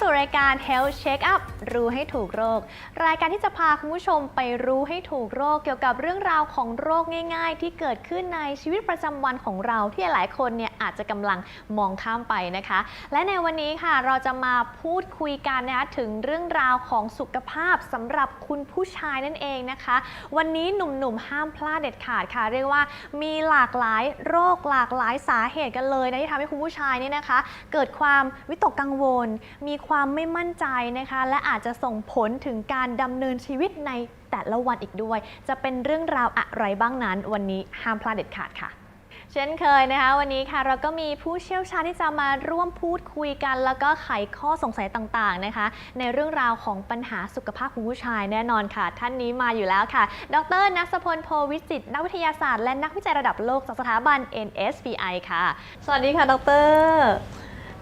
สู่รายการ Health Check Up รู้ให้ถูกโรค รายการที่จะพาคุณผู้ชมไปรู้ให้ถูกโรค เกี่ยวกับเรื่องราวของโรคง่าย ๆ ที่เกิดขึ้นในชีวิตประจำวันของเราที่หลายคนเนี่ยอาจจะกำลังมองข้ามไปนะคะ และในวันนี้ค่ะเราจะมาพูดคุยกันนะคะถึงเรื่องราวของสุขภาพสำหรับคุณผู้ชายนั่นเองนะคะ วันนี้หนุ่มๆห้ามพลาดเด็ดขาดค่ะ เรียกว่ามีหลากหลายโรคหลากหลายสาเหตุกันเลยนะที่ทำให้คุณผู้ชายเนี่ยนะคะ เกิดความวิตกกังวล มีความไม่มั่นใจนะคะ และอาจจะส่งผลถึงการดำเนินชีวิตในแต่ละวันอีกด้วย จะเป็นเรื่องราวอะไรบ้างนั้น วันนี้ห้ามพลาดเด็ดขาดค่ะเช่นเคยนะคะ วันนี้ค่ะเราก็มีผู้เชี่ยวชาญที่จะมาร่วมพูดคุยกัน แล้วก็ไขข้อสงสัยต่างๆนะคะ ในเรื่องราวของปัญหาสุขภาพคุณผู้ชายแน่นอนค่ะ ท่านนี้มาอยู่แล้วค่ะ ดรนัสพลโพวิจิตนักวิทยาศาสตร์และนักวิจัยระดับโลกจากสถาบัน NSPI ค่ะ สวัสดีค่ะ ดร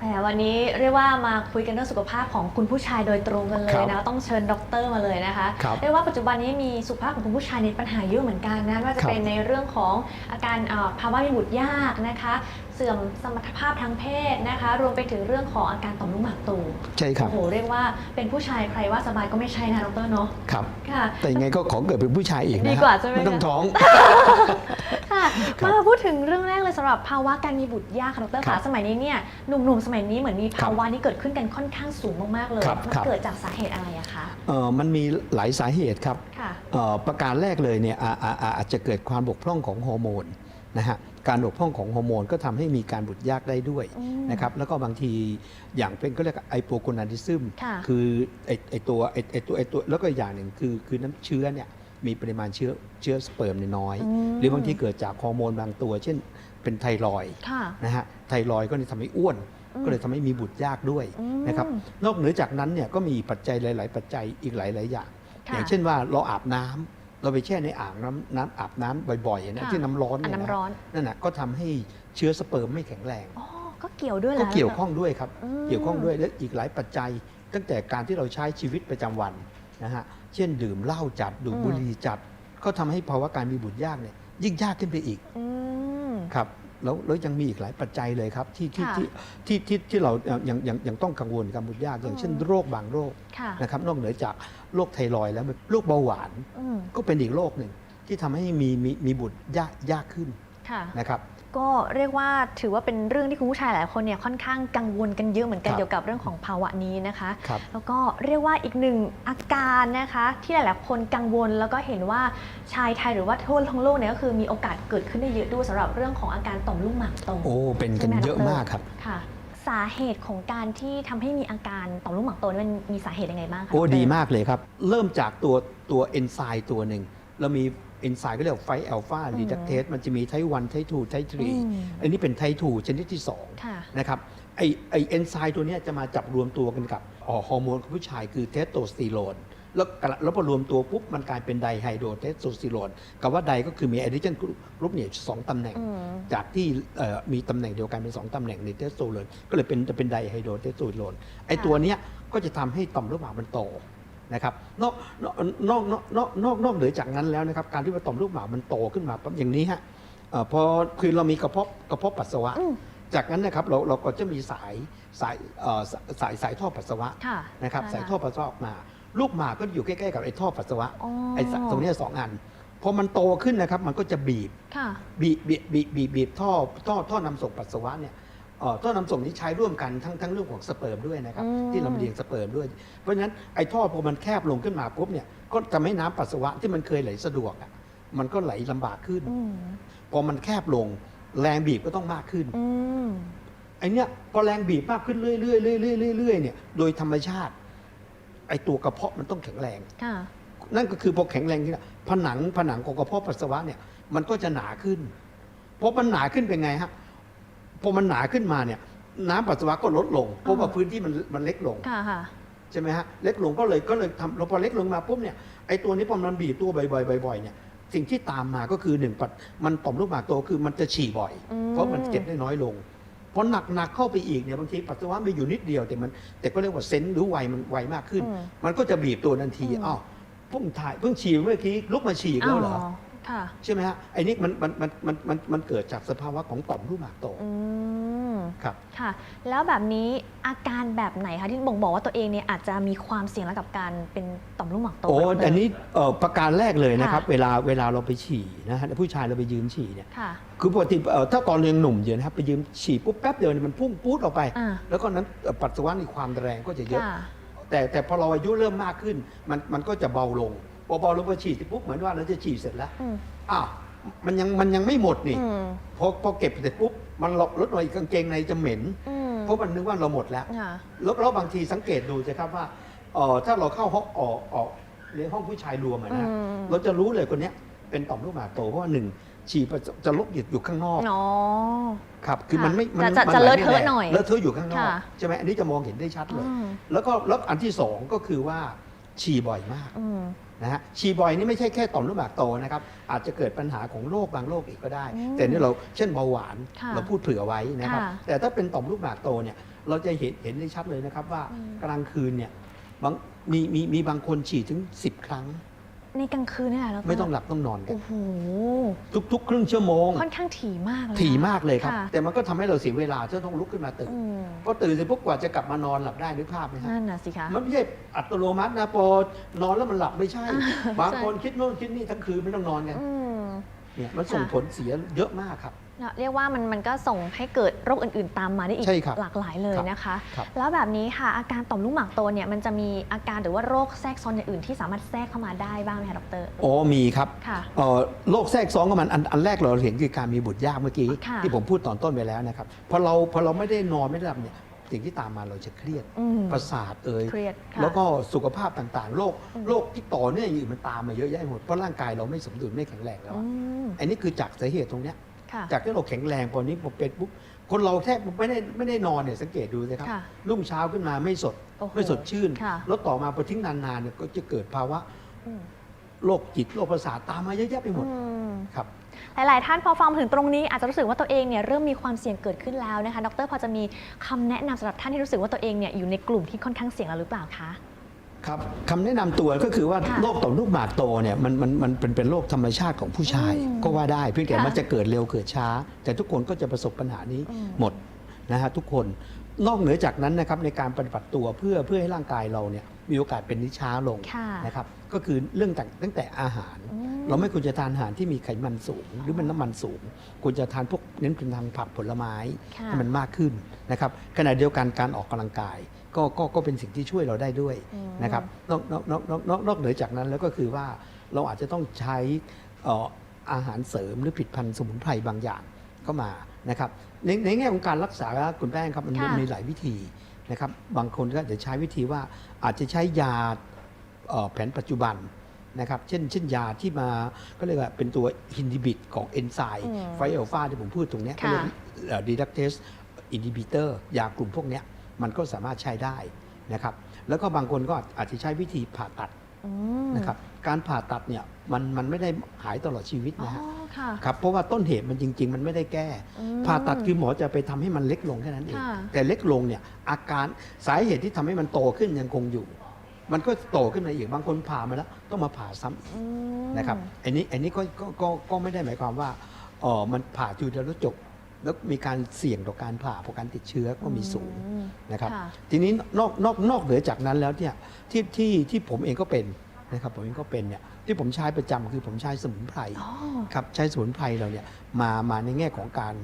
แหมวันนี้เรียกว่ามาคุยกันเรื่องสุขภาพของคุณผู้ชายโดยตรงกันเลยครันะบต้องเชิญดรมาเลยนะคะครับเรียกว่าปัจจุบันนี้มีสุขภาพของคุณผู้ชายในปัญหาเยอะเหมือนกันนะไม่ว่าจะครับ เป็นในเรื่องของอาการเอ่อภาวะมีบุตรยากนะคะ เสื่อมสมรรถภาพทางเพศนะคะ รวมไปถึงเรื่องของอาการต่อมลูกหมากโตใช่ครับโอ้โหเรียกว่าเป็นผู้ชายใครว่าสบายก็ไม่ใช่นะดรเนาะครับ ค่ะ แต่ยังไงก็ขอเกิดเป็นผู้ชายอีกนะดีกว่าใช่ไหม ไม่ต้องคะท้อง ค่ะครับมาพูดถึงเรื่องแรกเลยสำหรับภาวะการมีบุตรยากค่ะดรครัคะบสมัยนี้เนี่ยหนุ่มๆสมัยนี้เหมือนมีครับภาวะนี้เกิดขึ้นกันค่อนข้างสูงมากๆเลยครับมันครับ เกิดจากสาเหตุอะไรอะคะเอ่อมันมีหลายสาเหตุครับค่ะ เอ่อประการแรกเลยเนี่ยอาอาอาอาจจะเกิดความบกพร่องของฮอร์โมนนะฮะการบกพร่องของฮอร์โมนก็ทำให้มีการบุตรยากได้ด้วยอืมนะครับแล้วก็บางทีอย่างเป็นก็เรียกไอโปโกนาดิซึมค่ะ คือไอไอตัวไอไอตัวไอตัวแล้วก็อย่างหนึ่งคือคือน้ำเชื้อเนี่ย มีปริมาณเชื้อเชื้อสเปิร์มเนี่ยน้อยอืมหรือบางทีเกิดจากฮอร์โมนบางตัว เช่น เป็นไทรอยด์ค่ะนะฮะไทรอยด์ก็เลยทำให้อ้วนอืมก็เลยทำให้มีบุตรยากด้วยอืมนะครับนอกเหนือจากนั้นเนี่ยก็มีปัจจัยหลาย ๆ ปัจจัยอีกหลาย ๆ อย่างค่ะอย่างเช่นว่าเราอาบน้ำเราไปแช่ในอ่างน้ำน้ำอาบน้ำบ่อยๆนะค่ะที่น้ำร้อนอันเนี่ยน้ำนะร้อนนั่นนะก็ทำให้เชื้อสเปิร์มไม่แข็งแรงอ๋อก็เกี่ยวด้วยเหรก็อเกี่ยวข้องด้วยครับอืมเกี่ยวข้องด้วยและอีกหลายปัจจัย ตั้งแต่การที่เราใช้ชีวิตประจำวันนะฮะ เช่นดื่มเหล้าจัดดูดบุหรี่จัด ก็ทำให้ภาวะการมีบุตรยากเนี่ยยิ่งยากขึ้นไปอีกอืมครับแล้วแล้วยังมีอีกหลายปัจจัยเลยครับ ที่ที่ค่ะที่ที่ที่ที่เรายังยังยังต้องกังวลกับบุตรยาก อย่างเช่นอืมโรคบางโรคค่ะนะครับนอกเหนือจากโรคไทรอยด์แล้วโรคเบาหวานอืมก็เป็นอีกโรคหนึ่งที่ทำให้มีมีมีบุตรยากยากขึ้นค่ะนะครับ ก็เรียกว่าถือว่าเป็นเรื่องที่คุณผู้ชายหลายคนเนี่ยค่อนข้างกังวลกันเยอะเหมือนกันครับเกี่ยวกับเรื่องของภาวะนี้นะคะ ครับ แล้วก็เรียกว่าอีกหนึ่งอาการนะคะ ที่หลายๆคนกังวลแล้วก็เห็นว่าชายไทยหรือว่าทั่วทั้งโลกเนี่ยก็คือมีโอกาสเกิดขึ้นได้เยอะด้วยสำหรับเรื่องของอาการต่อมลูกหมากโต โอ้ เป็นกันใช่ไหมเยอะดรมากครับ ค่ะ สาเหตุของการที่ทำให้มีอาการต่อมลูกหมากโตนี่มันมีสาเหตุยังไงบ้างคะโอ้ ดร ดีมากเลยครับ เริ่มจากตัวตัวเอนไซม์ตัวหนึ่งเรามี เอนไซม์ก็เรียกว่าไฟอัลฟาอืมรีดักเทสมันจะมีไทป์วันไทป์ทูไทป์ทรีอืมอันนี้เป็นไทป์ทูชนิดที่2ค่ะนะครับไอไอเอนไซม์ตัวเนี้ยจะมาจับรวมตัวกันกับอ๋อฮอร์โมนของผู้ชายคือเทสโทสเตอโรนแล้วกระแล้วพอรวมตัวปุ๊บ มันกลายเป็นไดไฮโดรเทสโทสเตอโรนกับว่าไดก็คือมีไอเดรเจนกรุ๊ปเนี่ยสองตำแหน่งอืมจากที่เอ่อมีตำแหน่งเดียวกันเป็น 2ตำแหน่งในเทสโทสเตอโรนก็เลยเป็นจะเป็นไดไฮโดรเทสโทสเตอโรนไอตัวเนี้ยก็จะทำให้ต่อมลูกหมากมันโต นะครับนอกนอกนอกนอกนอกนอกนอกเหนือจากนั้นแล้วนะครับการที่ว่าต่อมลูกหมากมันโตขึ้นมาปั๊บอย่างนี้ฮะเอ่อพอคือเรามีกระเพาะกระเพาะปัสสาวะ อืม จากนั้นนะครับเราเราก็จะมีสายสายเอ่อสสายสายท่อปัสสาวะค่ะนะครับใช่สายท่อปัสสาวะออกมา ลูกหมากก็อยู่ใกล้ๆกับไอ้ท่อปัสสาวะอ๋อไอ้สตรงเนี้ยสองอันพอมันโตขึ้นนะครับมันก็จะบีบ ค่ะ บีบบีบบีบบีบบีบท่อท่อท่อนำส่งปัสสาวะเนี่ยเอ่อ ท่อนำส่งนี้ใช้ร่วมกันทั้งทั้งเรื่องของสเปิร์มด้วยนะครับอืมที่ลำเลียงสเปิร์มด้วย เพราะฉะนั้นไอ้ท่อพอมันแคบลงขึ้นมาปุ๊บเนี่ยก็ทำให้น้ำปัสสาวะที่มันเคยไหลสะดวกอะมันก็ไหลลำบากขึ้นอืมพอมันแคบลงแรงบีบก็ต้องมากขึ้นอืมไอเนี้ยพอแรงบีบมากขึ้นเรื่อยๆเรื่อยๆเรื่อยๆเนี่ยโดยธรรมชาติ ไอตัวกระเพาะมันต้องแข็งแรงค่ะนั่นก็คือพอแข็งแรงที่ผนังผนังของกระเพาะปัสสาวะเนี่ยมันก็จะหนาขึ้นพอมันหนาขึ้นเป็นไงฮะ พอมันหนาขึ้นมาเนี่ย น้ำปัสสาวะก็ลดลงเพราะว่าอ่าพื้นที่มันมันเล็กลงค่ะค่ะ ใช่ไหมฮะเล็กลงก็เลยก็เลยทำเราพอเล็กลงมาปุ๊บเนี่ยไอตัวนี้พอมันบีบตัวบ่อยๆบ่อยๆเนี่ยสิ่งที่ตามมาก็คือหนึ่งปัดมันต่อมลูกหมากโตคือมันจะฉี่บ่อย อืม เพราะมันเก็บได้น้อยลงพอหนักหนักๆเข้าไปอีกเนี่ยบางทีปัสสาวะมีอยู่นิดเดียวแต่มัน แต่ก็เรียกว่าเซนส์หรือไวมันไวมากขึ้น อืม มันก็จะบีบตัวทันทีอืม อ้าวเพิ่งถ่ายเพิ่งฉี่เมื่อกี้ลุกมาฉี่อีกแล้วเหรอค่ะ ใช่ไหมฮะไอ้นี่มันมันมันมันมันมันเกิดจากสภาวะของต่อมลูกหมากโตอืมครับ ค่ะ แล้วแบบนี้อาการแบบไหนคะที่บ่งบอกว่าตัวเองเนี่ยอาจจะมีความเสี่ยงแล้วกับการเป็นต่อมลูกหมากโตโอ้คะดรอันนี้เอ่อประการแรกเลยนะครับค่ะเวลาเวลาเราไปฉี่นะฮะผู้ชายเราไปยืนฉี่เนี่ยค่ะ คือปกติเอ่อถ้าตอนเรียนหนุ่มเยอะนะครับไปยืนฉี่ปุ๊บแป๊บเดียวเนี่ยมันพุ่งปู๊ดออกไป อ่า แล้วก็นั้นเอ่อปัสสาวะมีความแรงก็จะเยอะ ค่ะ แต่แต่พอเราอายุเริ่มมากขึ้นมันมันก็จะเบาลง พอเบาลงพอฉี่เสร็จปุ๊บเหมือนว่าเราจะฉี่เสร็จแล้วอืมอ้าวมันยังมันยังไม่หมดนี่อืมพอพอเก็บเสร็จปุ๊บมันลดลดหน่อยกางเกงในจะเหม็นอืมเพราะมันนึกว่าเราหมดแล้วค่ะแล้วแล้วบางทีสังเกตดูสิครับว่าเอ่อถ้าเราเข้าห้องออกออกในห้องผู้ชายรวมอะนะอืมเราจะรู้เลยคนเนี้ยเป็นต่อมลูกหมากโตเพราะว่าหนึ่งฉี่จะจะลุกหยุดอยู่ข้างนอกอ๋อครับคือค่ะมันไม่มัจะจะมัจะไหเลไม่อะเทอะแรงหน่อยเลอะเทอะอยู่ข้างนอกค่ะใช่ไหมอันนี้จะมองเห็นได้ชัดเลยอืมแล้วก็แล้วอันที่สองก็คือว่าฉี่บ่อยมากอืม นะฮะฉี่บ่อยนี่ไม่ใช่แค่ต่อมลูกหมากโตนะครับอาจจะเกิดปัญหาของโรคบางโรคอีกก็ได้ อืมแต่นี่เราเช่นเบาหวานค่ะเราพูดเผื่อไว้นะครับ ค่ะแต่ถ้าเป็นต่อมลูกหมากโตเนี่ยเราจะเห็นเห็นได้ชัดเลยนะครับว่าอืม กลางคืนเนี่ยบางมีมีมีบางคนฉี่ถึง 10 ครั้ง ในกลางคืนนี่แหละแล้วไม่ต้องหลับต้องนอนกันโอ้โหทุก ๆ ครึ่งชั่วโมง ค่อนข้างถี่มากเลยถี่มากเลยครับะแต่มันก็ทำให้เราเสียเวลาที่ต้องลุกขึ้นมาตื่นอืมพอตื่นเสร็จปุ๊บกว่าจะกลับมานอนหลับได้นึกภาพไหมฮะ นั่นน่ะสิคะ มันไม่ใช่อัตโนมัตินะพอนอนแล้วมันหลับไม่ใช่ บางใช่คนคิดโน่นคิดนี่ทั้งคืนไม่ต้องนอนกันอืม เนี่ยมันส่งค่ะ ผลเสียเยอะมากครับ เรียกว่ามันมันก็ส่งให้เกิดโรคอื่น ๆ ตามมาได้อีกใช่ครับหลากหลายเลยครับนะคะ ครับ แล้วแบบนี้ค่ะอาการต่อมลูกหมากโตเนี่ยมันจะมีอาการหรือว่าโรคแทรกซ้อนอย่างอื่นที่สามารถแทรกเข้ามาได้บ้างไหมคะดรอ๋อมีครับค่ะ เอ่อโรคแทรกซ้อนของมันอันอันแรกเราเห็นคือการมีบุตรยากเมื่อกี้ ค่ะ ที่ผมพูดตอนต้นไปแล้วนะครับพอเราพอเราไม่ได้นอนไม่ได้หลับเนี่ยสิ่งที่ตามมาเราจะเครียดอืมประสาทเอ่ย เครียดค่ะ แล้วก็สุขภาพต่างๆ โรคอืม โรคที่ต่อเนื่องอยู่มันตามมาเยอะแยะหมด เพราะร่างกายเราไม่สมดุลไม่แข็งแรงแล้วอือะม อันนี้คือจากสาเหตุตรงเนี้ยค่ะ จากที่เราแข็งแรงพอนี้พอเป็นปุ๊บคนเราแทบไม่ได้ไม่ได้นอนเนี่ยสังเกตดูสิครับ ค่ะรุ่งเช้าขึ้นมาไม่สดโอ้โหไม่สดชื่น ค่ะ แล้วต่อมาพอทิ้งนานๆเนี่ยก็จะเกิดภาวะอืมโรคจิตโรคประสาทตามมาเยอะแยะไปหมดอืมครับ หลาย ๆ ท่านพอฟังมาถึงตรงนี้อาจจะรู้สึกว่าตัวเองเนี่ยเริ่มมีความเสี่ยงเกิดขึ้นแล้วนะคะ ดรพอจะมีคำแนะนำสำหรับท่านที่รู้สึกว่าตัวเองเนี่ยอยู่ในกลุ่มที่ค่อนข้างเสี่ยงแล้วหรือเปล่าคะ ครับคำแนะนำตัวก็คือว่าค่ะโรคต่อมลูกหมากโตเนี่ยมันมันมันเป็นเป็นโรคธรรมชาติของผู้ชายอืมก็ว่าได้เพียงแต่ค่ะมันจะเกิดเร็วเกิดช้า แต่ทุกคนก็จะประสบปัญหานี้อืมหมดนะฮะทุกคนนอกเหนือจากนั้นนะครับในการปฏิบัติตัวเพื่อเพื่อให้ร่างกายเราเนี่ยมีโอกาสเป็นนิช้าลงค่ะนะครับก็คือเรื่องต่างตั้งแต่อาหารอืมเราไม่ควรจะทานอาหารที่มีไขมันสูง หรือมันน้ำมันสูงควรจะทานพวกเน้นเป็นทางผักผลไม้ค่ะให้มันมากขึ้นนะครับขณะเดียวกันการออกกำลังกาย ก็ก็ก็เป็นสิ่งที่ช่วยเราได้ด้วยอืมนะครับนอกนอกนอกนอกนอกนอกเหนือจากนั้นแล้วก็คือว่าเราอาจจะต้องใช้เอ่ออาหารเสริมหรือผลิดพันธุ์สมุนไพรบางอย่างเข้ามานะครับในในแง่ของการรักษาคุณแป้งครับมันค่ะมีหลายวิธีนะครับบางคนก็อาจจะใช้วิธีว่าอาจจะใช้ยาเอ่อแผนปัจจุบันนะครับเช่นเช่นยาที่มาก็เรียกว่าเป็นตัวฮินดิบิตของเอนไซม์อืมไฟอัลฟาที่ผมพูดตรงเนี้ยค่ะก็เรียกดีดักเทสอินดิบิเตอร์ยากลุ่มพวกเนี้ย มันก็สามารถใช้ได้นะครับแล้วก็บางคนก็อาจจะใช้วิธีผ่าตัดอืมนะครับการผ่าตัดเนี่ยมันมันไม่ได้หายตลอดชีวิตอ๋อนะฮะค่ะครับเพราะว่าต้นเหตุมันจริง ๆ มันไม่ได้แก้อืมผ่าตัดคือหมอจะไปทำให้มันเล็กลงแค่นั้นเองค่ะแต่เล็กลงเนี่ยอาการสาเหตุที่ทำให้มันโตขึ้นยังคงอยู่ มันก็โตขึ้นมาอีกบางคนผ่ามาแล้วต้องมาผ่าซ้ำอีกอืมนะครับอันนี้อันนี้ก็ก็ก็ก็ไม่ได้หมายความว่าเออมันผ่าทีเดียวแล้วจบ แล้วมีการเสี่ยงต่อการผ่าเพราะการติดเชื้อก็มีสูงอืมนะครับค่ะทีนี้นอกนอกนอกเหนือจากนั้นแล้วเนี่ยที่ที่ที่ผมเองก็เป็นนะครับผมเองก็เป็นเนี่ยที่ผมใช้ประจำคือผมใช้สมุนไพรอ๋อครับใช้สมุนไพรเราเนี่ยมามาในแง่ของการ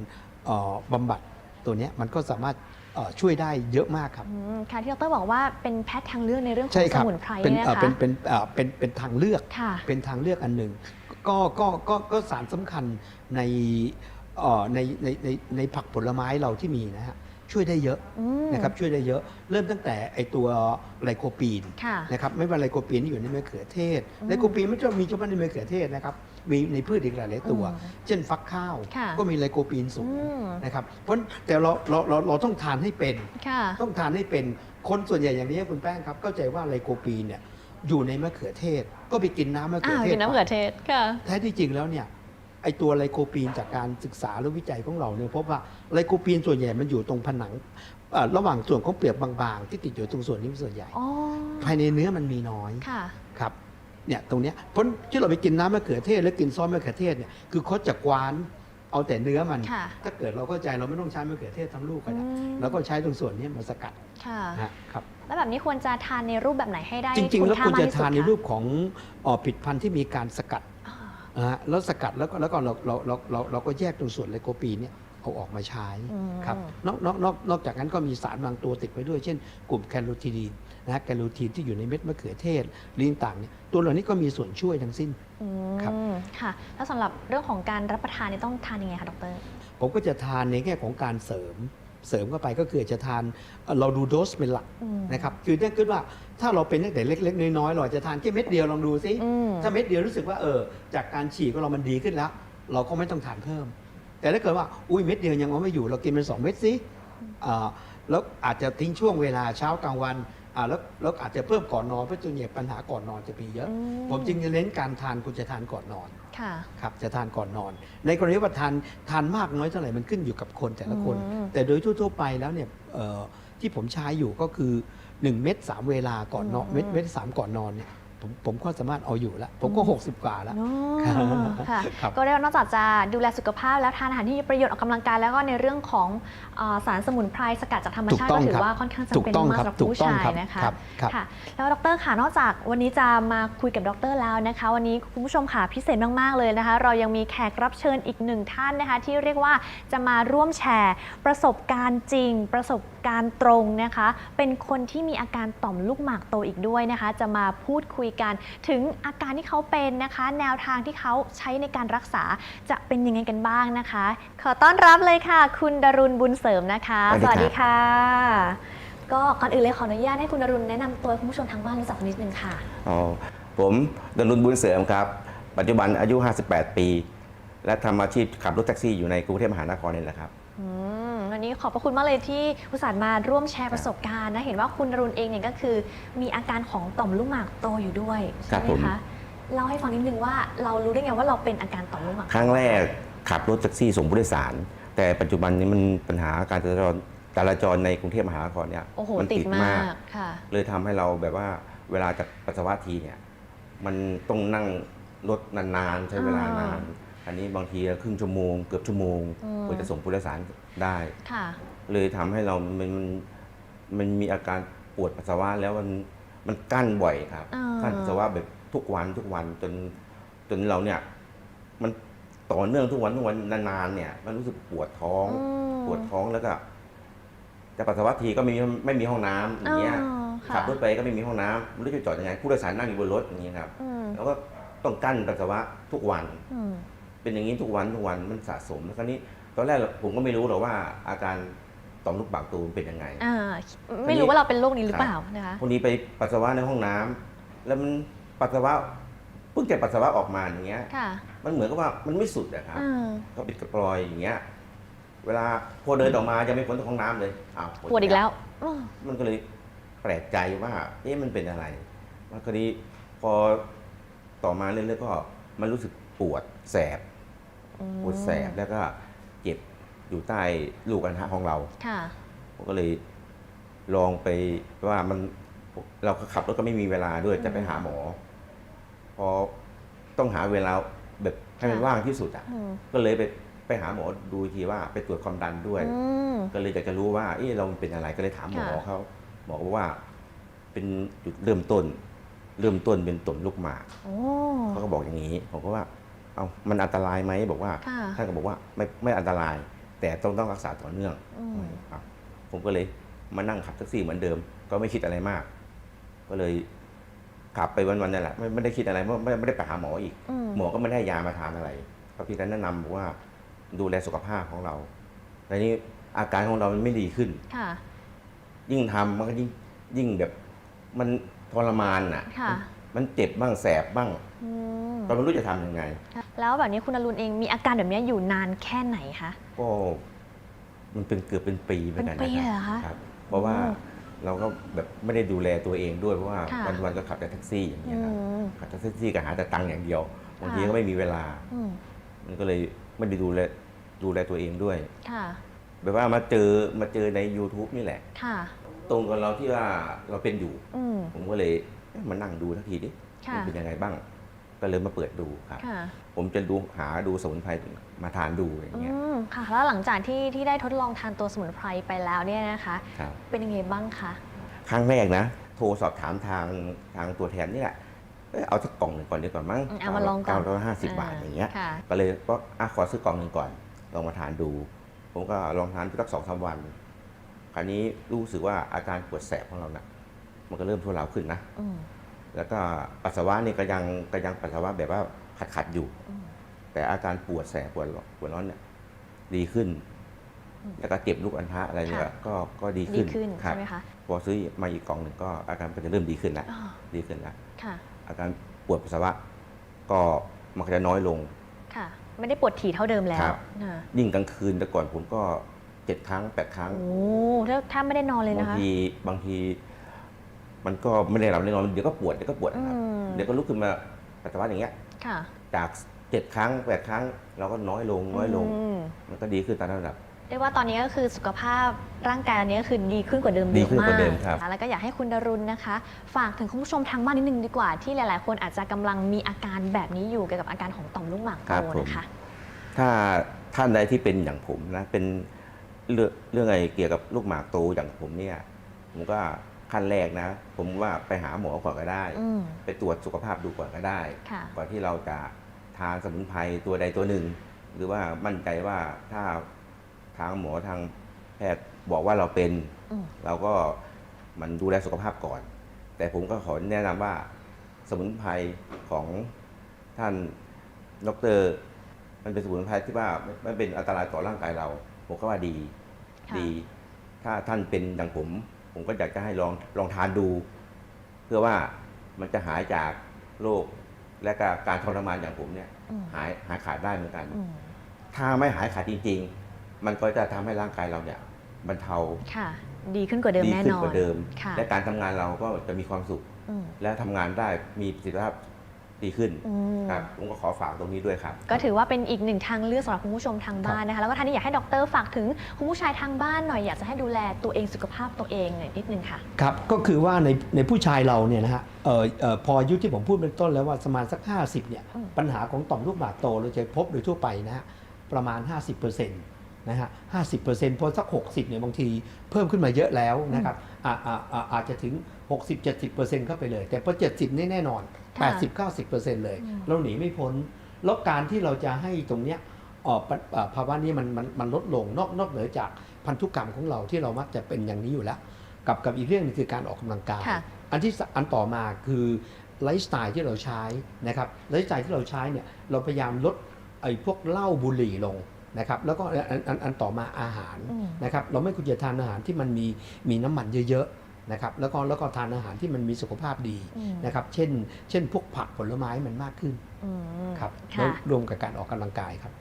เอ่อบำบัดตัวเนี้ยมันก็สามารถเอ่อช่วยได้เยอะมากครับอืมค่ะที่ดรบอกว่าเป็นแพทย์ทางเลือกในเรื่องขอใช่งคสรับมุนไพรเป็นเนี่ยเอ่อนะคะเป็นเป็นเอ่อเป็นเป็นทางเลือกค่ะเป็นทางเลือกอันหนึ่งก็ก็ก็ก็สารสำคัญใน เอ่อในในในในผักผลไม้เราที่มีนะฮะช่วยได้เยอะอืม นะครับช่วยได้เยอะเริ่มตั้งแต่ไอตัวไลโคปีนค่ะนะครับไม่ว่าไลโคปีนที่อยู่ในมะเขือเทศอืมไลโคปีนไม่ใช่มีเฉพาะในมะเขือเทศนะครับมีในพืชอีกหลายๆตัว อืมเช่นฟักข้าว ค่ะก็มีไลโคปีนสูงอืม นะครับเพราะแต่เราเราเราเราต้องทานให้เป็น ค่ะ ต้องทานให้เป็นคนส่วนใหญ่อย่างนี้คุณแป้งครับเข้าใจว่าไลโคปีนเนี่ยอยู่ในมะเขือเทศ ก็ไปกินน้ำมะเขือ่าอเทศเป็นน้ำมะเขือเทศค่ะ แท้ที่จริงแล้วเนี่ย ไอตัวไลโคปีนจากการศึกษาและวิจัยของเราเนี่ยพบว่าไลโคปีนส่วนใหญ่มันอยู่ตรงผนังเอ่อระหว่างส่วนของเปลือกบางๆ ที่ติดอยู่ตรงส่วนนี้เป็นส่วนใหญ่อ๋อภายในเนื้อมันมีน้อยค่ะครับเนี่ยตรงเนี้ยเพราะที่เราไปกินน้ำมะเขือเทศและกินซอสมะเขือเทศเนี่ยคือเขาจะกวานเอาแต่เนื้อมันค่ะถ้าเกิดเราเข้าใจเราไม่ต้องใช้มะเขือเทศทั้งลูกก็ได้อืมแล้วก็ใช้ตรงส่วนนี้มาสกัดค่ะนะฮะครับแล้วแบบนี้ควรจะทานในรูปแบบไหนให้ได้ จริงๆแล้วค่ควรมกจะที่สุดทานในคะรูปของเอ่อผลิดพันธุ์ที่มีการสกัดอ่า นะฮะแล้วสกัดแล้วก็แล้วก็เราเราเราเราเราก็แยกตรงส่วนไลโคปีนเนี่ยเอาออกมาใช้อืมครับนอกนอกนอกนอกจากนั้นก็มีสารบางตัวติดไปด้วยเช่น กลุ่มแคโรทีนนะฮะแคโรทีนที่อยู่ในเม็ดมะเขือเทศลิงต่างเนี่ยตัวเหล่านี้ก็มีส่วนช่วยทั้งสิ้นอืครับมค่ะแล้วสำหรับเรื่องของการรับประทานเนี่ยต้องทานยังไงคะดรผมก็จะทานในแง่ของการเสริม เสริมเข้าไปก็คือจะทานเอ่อเราดูโดสเป็นหลักอืมนะครับคือถ้าเกิดว่าถ้าเราเป็นตั้งแต่เล็ก ๆ น้อยๆเราอาจจะทานแค่เม็ดเดียวลองดูซิอืมถ้าเม็ดเดียวรู้สึกว่าเออจากการฉีดของเรามันดีขึ้นแล้ว เราก็ไม่ต้องทานเพิ่ม แต่ถ้าเกิดว่าอุ้ยเม็ดเดียวยังเอาไม่อยู่เรากินเป็นสองเม็ดสิอ่าแล้วอาจจะทิ้งช่วงเวลาเช้ากลางวัน อ่าแล้วแล้วอาจจะเพิ่มก่อนนอนเพราะส่วนใหญ่ปัญหาก่อนนอนจะมีเยอะอืมผมจึงจะเน้นการทานคุณจะทานก่อนนอนค่ะครับจะทานก่อนนอน ในกรณีว่าทานทานมากน้อยเท่าไหร่มันขึ้นอยู่กับคนแต่ละคนอืมแต่โดยทั่วๆไปแล้วเนี่ยเอ่อที่ผมใช้อยู่ก็คือ 1 เม็ด3 เวลาก่อนนอนอืมเม็ดเม็ดสามก่อนนอนเนี่ย ผมผมก็สามารถเอาอยู่แล้ว ผมก็อืม60 กว่าแล้วอ๋อครับค่ะครับก็เรียกว่านอกจากจะดูแลสุขภาพแล้วทานอาหารที่มีประโยชน์ออกกำลังกายแล้วก็ในเรื่องของเออสารสมุนไพรสกัดจากธรรมชาติถูกต้ก็องถือครับว่าค่อนข้างถูจำกเป็นต้องมากครับสำหรับถูกผู้ต้องชายครับนะคะครับครับ ค่ะ แล้วดรค่ะนอกจากวันนี้จะมาคุยกับดรแล้วนะคะ วันนี้คุณผู้ชมค่ะพิเศษมาก ๆ เลยนะคะ เรายังมีแขกรับเชิญอีกหนึ่งท่านนะคะ ที่เรียกว่าจะมาร่วมแชร์ ประสบการณ์จริง ประสบการณ์ตรงนะคะ เป็นคนที่มีอาการต่อมลูกหมากโตอีกด้วยนะคะ จะมาพูดคุยกัน ถึงอาการที่เขาเป็นนะคะ แนวทางที่เขาใช้ในการรักษาจะเป็นยังไงกันบ้างนะคะ ขอต้อนรับเลยค่ะ คุณดรุณบุญเสริมนะคะ สวัสดีครับค่ะ ก็ก่อนอื่นเลยขออนุญาตให้คุณดรุณแนะนำตัวให้คุณผู้ชมทางบ้านรู้จักนิดนึงค่ะอ๋อผมดนุนบุญเสริมครับ ปัจจุบันอายุ 58 ปี และทำอาชีพขับรถแท็กซี่อยู่ในกรุงเทพมหานครนี่แหละครับอืม วันนี้ขอบพระคุณมากเลยที่อุตส่าห์มาร่วมแชร์ประสบการณ์นะเห็นว่าคุณดรุณเองเนี่ยก็คือ มีอาการของต่อมลูกหมากโตอยู่ด้วยครัใช่บไหมผม คะเล่าให้ฟังนิดนึงว่าเรารู้ได้ไงว่าเราเป็นอาการต่อมลูกหมากครั้งแรกขับรถแท็กซี่ส่งผู้โดยสาร แต่ปัจจุบันนี้มันปัญหาการจราจรจราจรในกรุงเทพมหานครเนี่ยโอ้โหมัติดมากค่ะ เลยทำให้เราแบบว่าเวลาจะปัสสาวะทีเนี่ยมันต้องนั่งรถนานๆใช้เวลานานอั นนี้บางทีครึ่งชั่วโมงเกือบชั่วโมงอืม กว่าจะส่งผู้โดยสารได้ ค่ะ เลยทำให้เรามันมันมันมีอาการปวดปัสสาวะแล้วมันมันกั้นบ่อยครับ อ่า กั้นปัสสาวะแบบทุกวันทุกวันจนจนเราเนี่ย มันต่อเนื่องทุกวันทุกวันนานๆเนี่ย มันรู้สึกปวดท้อง อืม ปวดท้องแล้วก็จะปัสสาวะทีก็ไม่มีไม่มีห้องน้ำอย่างเงี้ยอ๋อค่ะ ขับรถไปก็ไม่มีห้องน้ำไม่รู้จะจอดยังไงผู้โดยสารนั่งอยู่บนรถอย่างเงี้ยครับอืมแล้วก็ต้องกั้นปัสสาวะทุกวัน อืม เป็นอย่างนี้ทุกวันทุกวันมันสะสมแล้วคราวนี้ตอนแรกผมก็ไม่รู้หรอกว่าอาการต่อมลูกปากตูมเป็นยังไง อ่าไม่รู้ว่าเราเป็นโรคนี้หรือเปล่านะคะพอดีไปปัสสาวะในห้องน้ำแล้วมันปัสสาวะเพิ่งจะปัสสาวะออกมาอย่างเงี้ยค่ะมันเหมือนกับว่ามันไม่สุดอะครับอ่าก็ปิดกระปลอยอย่างเงี้ย เวลาพอเดินออกมายังไม่พ้นจากห้องน้ำเลยอ้าวปวดอีกแล้วอ้อมันก็เลยแปลกใจว่าเอ๊ะมันเป็นอะไรมันก็ดีพอต่อมาเรื่อยๆก็มันรู้สึกปวดแสบอืม ปวดแสบแล้วก็เจ็บอยู่ใต้ลูกอัณฑะของเราค่ะผมก็เลยลองไปว่ามันเราก็ขับรถก็ไม่มีเวลาด้วยอืมจะไปหาหมอ พอต้องหาเวลาแบบให้มันค่ะว่างที่สุดอะอืมก็เลยไปไปหาหมอดูอีกทีว่าไปตรวจความดันด้วยอืมก็เลยอยากจะรู้ว่าเอ๊ะเราเป็นอะไรก็เลยถามหมอค่ะเขาหมอบอกว่า เป็นจุดเริ่มต้น เริ่มต้นเป็นตุ่มลูกหมากโอ้เขาก็บอกอย่างนี้ผมก็ว่า เอามันอันตรายไหมบอกว่าค่ะ ท่านก็บอกว่าไม่ไม่อันตราย แต่ต้องต้องรักษาต่อเนื่องอืมครับผมก็เลยมานั่งขับแท็กซี่เหมือนเดิม ก็ไม่คิดอะไรมาก ก็เลยขับไปวันๆนั่นแหละไม่ไม่ได้คิดอะไรไม่ไม่ไม่ได้ไปหาหมออีก อืมหมอก็ไม่ได้ยามาทานอะไรเขาเพียงแต่แนะนำบอกว่าดูแลสุขภาพของเราแต่นี้อาการของเรามันไม่ดีขึ้น ค่ะ ยิ่งทำมันก็ยิ่งยิ่งแบบมันทรมานอะ ค่ะ มันเจ็บบ้างแสบบ้างอืม เราไม่รู้จะทำยังไง แล้วแบบนี้คุณอรุณเองมีอาการแบบนี้อยู่นานแค่ไหนคะ ก็มันเป็นเกือบเป็นปีเหมือนกันเป็นปีนะเหรอคคะรับครับ เพราะว่าโอ้เราก็แบบไม่ได้ดูแลตัวเองด้วยเพราะว่าค่ะ วันๆก็ขับแต่แท็กซี่อย่างอืเงี้ยครับมขับแท็กซี่ก็หาแต่ตังค์อย่างเดียวบางทีค่ะ ก็ไม่มีเวลา อืมมันก็เลยไม่ได้ดูแลดูแลตัวเองด้วย ค่ะ แบบว่ามาเจอมาเจอใน YouTube นี่แหละ ค่ะ ตรงกับเราที่ว่าเราเป็นอยู่ อืม ผมก็เลยเอ๊ะมานั่งดูทักทีดิค่ะ มันเป็นยังไงบ้าง ก็เลยมาเปิดดูครับ ค่ะผมจะดูหาดูสมุนไพรมาทานดูอย่างอืเงี้ยมค่ะ แล้วหลังจากที่ที่ได้ทดลองทานตัวสมุนไพรไปแล้วเนี่ยนะคะ ครับ เป็นยังไงบ้างคะครั้งแรกนะ โทรสอบถามทางทางตัวแทนนี่แหละเอ้ยเอาสักกล่องหนึ่งก่อนดีกว่ามั้งอืมเอามาลองก่อนเก้าร้อยห้าสิบบาทอย่างเงี้ย ค่ะ ก็เลยก็อะขอซื้อกล่องหนึ่งก่อน ลองมาทานดู ผมก็ลองทานไปสักสองสามวัน คราวนี้รู้สึกว่าอาการปวดแสบของเรานะ่ะ มันก็เริ่มทุเลาขึ้นนะ อืม แล้วก็ปัสสาวะนี่ก็ยังก็ยังปัสสาวะแบบว่าขัดขัดๆอยู่อืมแต่อาการปวดแสบปวดร้อนปวดร้อนเนี่ยดีขึ้นอืมแล้วก็เก็บลูกอัณฑะอะไรเนี่ยค่ะก็ก็ดีดีขึ้นขึ้นครัใช่บไหมคะพอซื้อมาอีกกล่องหนึ่งก็อาการก็จะเริ่มดีขึ้นแล้วอ๋อดีขึ้นแล้วค่ะอาการปวดปัสสาวะก็มันก็จะน้อยลงค่ะ ไม่ได้ปวดถี่เท่าเดิมแล้วครับค่ะยิ่งกลางคืนแต่ก่อนผมก็เจ็ดครั้งแปดครั้งโอ้ถ้าถ้าไม่ได้นอนเลยบางนะคะทีบางที มันก็ไม่ได้หลับไม่ได้นอนเดี๋ยวก็ปวดเดี๋ยวก็ปวดนะครับอืมเดี๋ยวก็ลุกขึ้นมาปัสสาวะอย่างเงี้ยค่ะจากเจ็ดครั้งแปดครั้ง เราก็น้อยลงน้อยลงมมันก็ดีขึ้นตามระดับเรียกว่าตอนนี้ก็คือสุขภาพร่างกายอันนี้ก็คือดีขึ้นกว่าเดิมดีขึ้นกว่าเดิมยอะครับนะะแล้วก็อยากให้คุณดรุณนะคะ ฝากถึงคุณผู้ชมทางบ้านนิดนึงดีกว่า ที่หลาย ๆ คนอาจจะกำลังมีอาการแบบนี้อยู่เกี่ยวกับอาการของต่อมลูกหมากโตนะคะถ้าท่านใดที่เป็นอย่างผมนะเป็นเรื่องเรื่องอะไรเกี่ยวกับลูกหมากโตอย่างผมเนี่ยผมก็ ขั้นแรกนะ ผมว่าไปหาหมอก่อนก็ได้อืมไปตรวจสุขภาพดูก่อนก็ได้ค่ะก่อนที่เราจะทานสมุนไพรตัวใดตัวหนึ่ง หรือว่ามั่นใจว่าถ้าทางหมอทางแพทย์บอกว่าเราเป็นอืมเราก็มันดูแลสุขภาพก่อน แต่ผมก็ขอแนะนำว่าสมุนไพรของท่านดอกเตอรมันเป็นสมุนไพรที่ว่าไม่เป็นอันตรายต่อร่างกายเราผมก็ว่าดีค่ะดี ถ้าท่านเป็นอย่างผม ผมก็อยากจะให้ลองลองทานดู เพื่อว่ามันจะหายจากโรคและก็การทรมานอย่างผมเนี่ยอืมหายหายขาดได้เหมือนกันอืมถ้าไม่หายขาดจริง ๆ มันก็จะทำให้ร่างกายเราเนี่ยบรรเทาค่ะดีขึ้นกว่าเดิมดีแน่ขึ้นนอนกว่าเดิมค่ะและการทำงานเราก็จะมีความสุขอืมและทำงานได้มีประสิทธิภาพ ดีขึ้นอืมครับผมก็ขอฝากตรงนี้ด้วยครับ ก็ถือว่าเป็นอีกหนึ่งทางเลือกสำหรับคุณผู้ชมทางบ้านนะคะ แล้วก็ท่านนี้อยากให้ดรฝากถึงคุณผู้ชายทางบ้านหน่อยอยากจะให้ดูแลตัวเองสุขภาพตัวเองหน่อยนิดนึงค่ะครับก็คือว่าในในผู้ชายเราเนี่ยนะฮะเอ่อเอ่อพออายุที่ผมพูดเป็นต้นแล้วว่าประมาณสัก 50เนี่ยอืมปัญหาของต่อมลูกหมากโตเราจะพบโดยทั่วไปนะฮะประมาณ 50% นะฮะ50%พอสัก60เนี่ยบางทีเพิ่มขึ้นมาเยอะแล้วนะครับอ่าอ่าอ่าอาจจะถึง 60-70%เข้าไปเลย แต่พอ 70 นี่แน่นอนค่ะ80-90%เลยอืมเราหนีไม่พ้น แล้วการที่เราจะให้ตรงเนี้ยออกภาวะนี้มันมันมันลดลงนอกนอกเหนือจากพันธุกรรมของเราที่เรามักจะเป็นอย่างนี้อยู่แล้ว กับกับอีกเรื่องหนึงคือการออกกำลังกายค่ะอันที่สอันต่อมาคือไลฟ์สไตล์ที่เราใช้นะครับไลฟ์สไตล์ที่เราใช้เนี่ยเราพยายามลดไอ้พวกเหล้าบุหรี่ลง นะครับแล้วก็อันอันอันต่อมาอาหารอืมนะครับเราไม่ควรจะทานอาหารที่มันมีมีน้ำมันเยอะๆนะครับแล้วก็แล้วก็ทานอาหารที่มันมีสุขภาพดีอืมนะครับเช่น เช่นพวกผักผลไม้มันมากขึ้นอืมครับค่ะแล้วรวมกับการออกกำลังกายครับ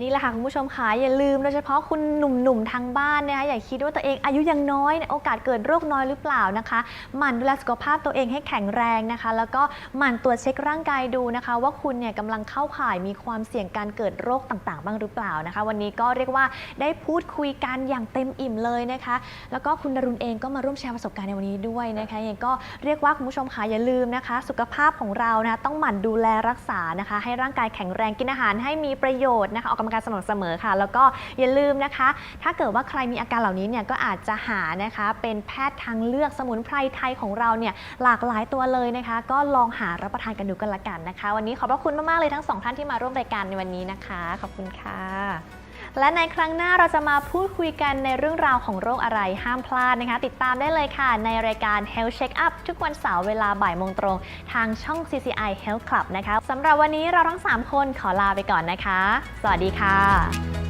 นี่แหละค่ะคุณผู้ชมคะอย่าลืมโดยเฉพาะคุณหนุ่มๆทางบ้านนะคะอย่าคิดว่าตัวเองอายุยังน้อยโอกาสเกิดโรคน้อยหรือเปล่านะคะหมั่นดูแลสุขภาพตัวเองให้แข็งแรงนะคะ แล้วก็หมั่นตรวจเช็คร่างกายดูนะคะ ว่าคุณเนี่ยกำลังเข้าข่ายมีความเสี่ยงการเกิดโรคต่างๆ บ้างหรือเปล่านะคะ วันนี้ก็เรียกว่าได้พูดคุยกันอย่างเต็มอิ่มเลยนะคะ แล้วก็คุณดรุณเองก็มาร่วมแชร์ประสบการณ์ในวันนี้ด้วยนะคะยังก็เรียกว่าคุณผู้ชมคะอย่าลืมนะคะ สุขภาพของเรานะคะต้องหมั่นดูแลรักษานะคะ ให้ร่างกายแข็งแรงกินอาหารให้มีประโยชน์นะคะออกกำลังการสม่ำเสมอค่ะ แล้วก็อย่าลืมนะคะ ถ้าเกิดว่าใครมีอาการเหล่านี้เนี่ยก็อาจจะหานะคะเป็นแพทย์ทางเลือกสมุนไพรไทยของเราเนี่ยหลากหลายตัวเลยนะคะ ก็ลองหารับประทานกันดูกันละกันนะคะ วันนี้ขอบพระคุณมากๆเลยทั้งสองท่านที่มาร่วมรายการในวันนี้นะคะ ขอบคุณค่ะ และในครั้งหน้าเราจะมาพูดคุยกันในเรื่องราวของโรคอะไรห้ามพลาดนะคะ ติดตามได้เลยค่ะ ในรายการ Health Check Up ทุกวันเสาร์เวลาบ่ายโมงตรง ทางช่อง CCI Health Club นะคะสำหรับวันนี้เราทั้ง 3 คนขอลาไปก่อนนะคะ สวัสดีค่ะ